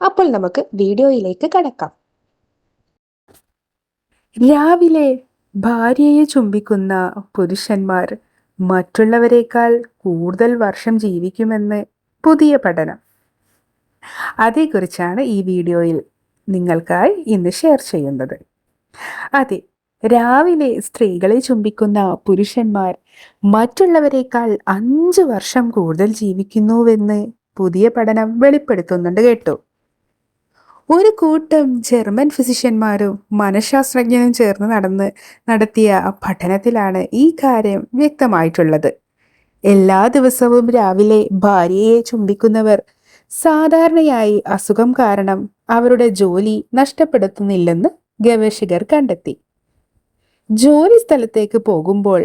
അപ്പോൾ നമുക്ക് വീഡിയോയിലേക്ക് കടക്കാം. രാവിലെ ഭാര്യയെ ചുംബിക്കുന്ന പുരുഷന്മാർ മറ്റുള്ളവരെക്കാൾ കൂടുതൽ വർഷം ജീവിക്കുമെന്ന് പുതിയ പഠനം. അതേക്കുറിച്ചാണ് ഈ വീഡിയോയിൽ നിങ്ങൾക്കായി ഇന്ന് ഷെയർ ചെയ്യുന്നത്. അതെ രാവിലെ സ്ത്രീകളെ ചുംബിക്കുന്ന പുരുഷന്മാർ മറ്റുള്ളവരെക്കാൾ അഞ്ച് വർഷം കൂടുതൽ ജീവിക്കുന്നുവെന്ന് പുതിയ പഠനം വെളിപ്പെടുത്തുന്നുണ്ട് കേട്ടോ. ഒരു കൂട്ടം ജർമ്മൻ ഫിസിഷ്യന്മാരും മനഃശാസ്ത്രജ്ഞനും ചേർന്ന് നടന്ന് നടത്തിയ പഠനത്തിലാണ് ഈ കാര്യം വ്യക്തമായിട്ടുള്ളത്. എല്ലാ ദിവസവും രാവിലെ ഭാര്യയെ ചുംബിക്കുന്നവർ സാധാരണയായി അസുഖം കാരണം അവരുടെ ജോലി നഷ്ടപ്പെടുത്തുന്നില്ലെന്ന് ഗവേഷകർ കണ്ടെത്തി. ജോലി സ്ഥലത്തേക്ക് പോകുമ്പോൾ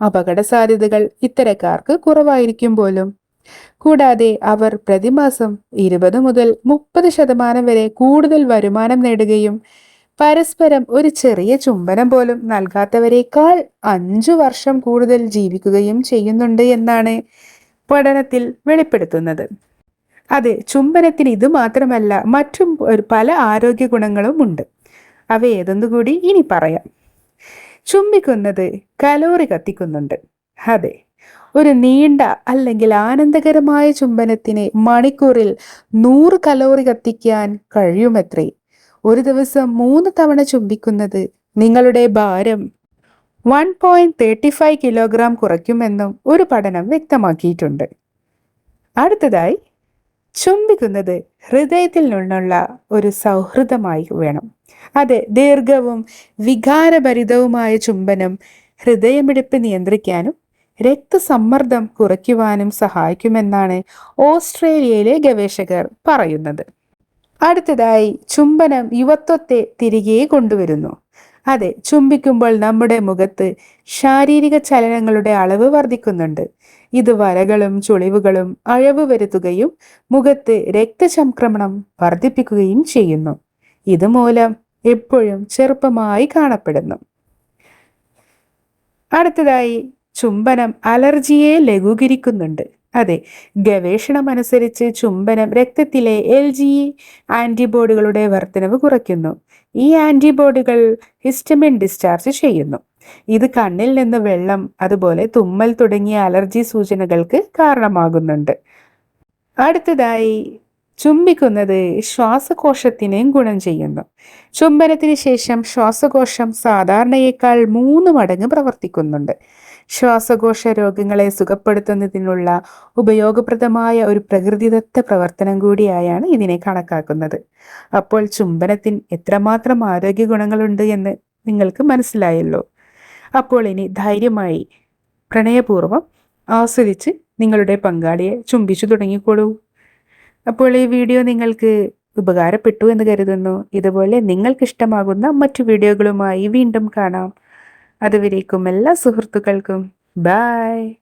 അപകട സാധ്യതകൾ ഇത്തരക്കാർക്ക് കുറവായിരിക്കും പോലും. കൂടാതെ അവർ പ്രതിമാസം ഇരുപത് മുതൽ മുപ്പത് ശതമാനം വരെ കൂടുതൽ വരുമാനം നേടുകയും പരസ്പരം ഒരു ചെറിയ ചുംബനം പോലും നൽകാത്തവരെക്കാൾ അഞ്ചു വർഷം കൂടുതൽ ജീവിക്കുകയും ചെയ്യുന്നുണ്ട് എന്നാണ് പഠനത്തിൽ വെളിപ്പെടുത്തുന്നത്. അതെ ചുംബനത്തിന് ഇത് മാത്രമല്ല മറ്റും പല ആരോഗ്യ ഗുണങ്ങളും ഉണ്ട്. അവ ഏതൊന്നുകൂടി ഇനി പറയാം. ചുംബിക്കുന്നത് കലോറി കത്തിക്കുന്നുണ്ട്. അതെ ഒരു നീണ്ട അല്ലെങ്കിൽ ആനന്ദകരമായ ചുംബനത്തിന് മണിക്കൂറിൽ നൂറ് കലോറി കത്തിക്കാൻ കഴിയുമത്രേ. ഒരു ദിവസം മൂന്ന് തവണ ചുംബിക്കുന്നത് നിങ്ങളുടെ ഭാരം one point thirty five kilogram കുറയ്ക്കുമെന്നും ഒരു പഠനം വ്യക്തമാക്കിയിട്ടുണ്ട്. അടുത്തതായി ചുംബിക്കുന്നത് ഹൃദയത്തിൽ നിന്നുള്ള ഒരു സൗഹൃദമായി വേണം. അതെ ദീർഘവും വികാരഭരിതവുമായ ചുംബനം ഹൃദയമിടിപ്പ് നിയന്ത്രിക്കാനും രക്തസമ്മർദ്ദം കുറയ്ക്കുവാനും സഹായിക്കുമെന്നാണ് ഓസ്ട്രേലിയയിലെ ഗവേഷകർ പറയുന്നത്. അടുത്തതായി ചുംബനം യുവത്വത്തെ തിരികെ കൊണ്ടുവരുന്നു. അതെ ചുംബിക്കുമ്പോൾ നമ്മുടെ മുഖത്ത് ശാരീരിക ചലനങ്ങളുടെ അളവ് വർദ്ധിക്കുന്നുണ്ട്. ഇത് വരകളും ചുളിവുകളും അഴവ് വരുത്തുകയും മുഖത്ത് രക്തചംക്രമണം വർദ്ധിപ്പിക്കുകയും ചെയ്യുന്നു. ഇതുമൂലം എപ്പോഴും ചെറുപ്പമായി കാണപ്പെടുന്നു. അടുത്തതായി ചുംബനം അലർജിയെ ലഘൂകരിക്കുന്നുണ്ട്. അതെ ഗവേഷണമനുസരിച്ച് ചുംബനം രക്തത്തിലെ എൽ ജി ആന്റിബോഡികളുടെ വർധനവ് കുറയ്ക്കുന്നു. ഈ ആന്റിബോഡികൾ ഹിസ്റ്റമിൻ ഡിസ്ചാർജ് ചെയ്യുന്നു. ഇത് കണ്ണിൽ നിന്ന് വെള്ളം അതുപോലെ തുമ്മൽ തുടങ്ങിയ അലർജി സൂചനകൾക്ക് കാരണമാകുന്നുണ്ട്. അടുത്തതായി ചുംബിക്കുന്നത് ശ്വാസകോശത്തിനെയും ഗുണം ചെയ്യുന്നു. ചുംബനത്തിന് ശേഷം ശ്വാസകോശം സാധാരണയേക്കാൾ മൂന്ന് മടങ്ങ് പ്രവർത്തിക്കുന്നുണ്ട്. ശ്വാസകോശ രോഗങ്ങളെ സുഖപ്പെടുത്തുന്നതിനുള്ള ഉപയോഗപ്രദമായ ഒരു പ്രകൃതിദത്ത പ്രവർത്തനം കൂടിയായാണ് ഇതിനെ കണക്കാക്കുന്നത്. അപ്പോൾ ചുംബനത്തിന് എത്രമാത്രം ആരോഗ്യ ഗുണങ്ങളുണ്ട് എന്ന് നിങ്ങൾക്ക് മനസ്സിലായല്ലോ. അപ്പോൾ ഇനി ധൈര്യമായി പ്രണയപൂർവം ആസ്വദിച്ച് നിങ്ങളുടെ പങ്കാളിയെ ചുംബിച്ചു തുടങ്ങിക്കോളൂ. അപ്പോൾ ഈ വീഡിയോ നിങ്ങൾക്ക് ഉപകാരപ്പെട്ടു എന്ന് കരുതുന്നു. ഇതുപോലെ നിങ്ങൾക്ക് ഇഷ്ടമാകുന്ന മറ്റു വീഡിയോകളുമായി വീണ്ടും കാണാം. അതുവരേക്കും എല്ലാ സുഹൃത്തുക്കൾക്കും. ബായ്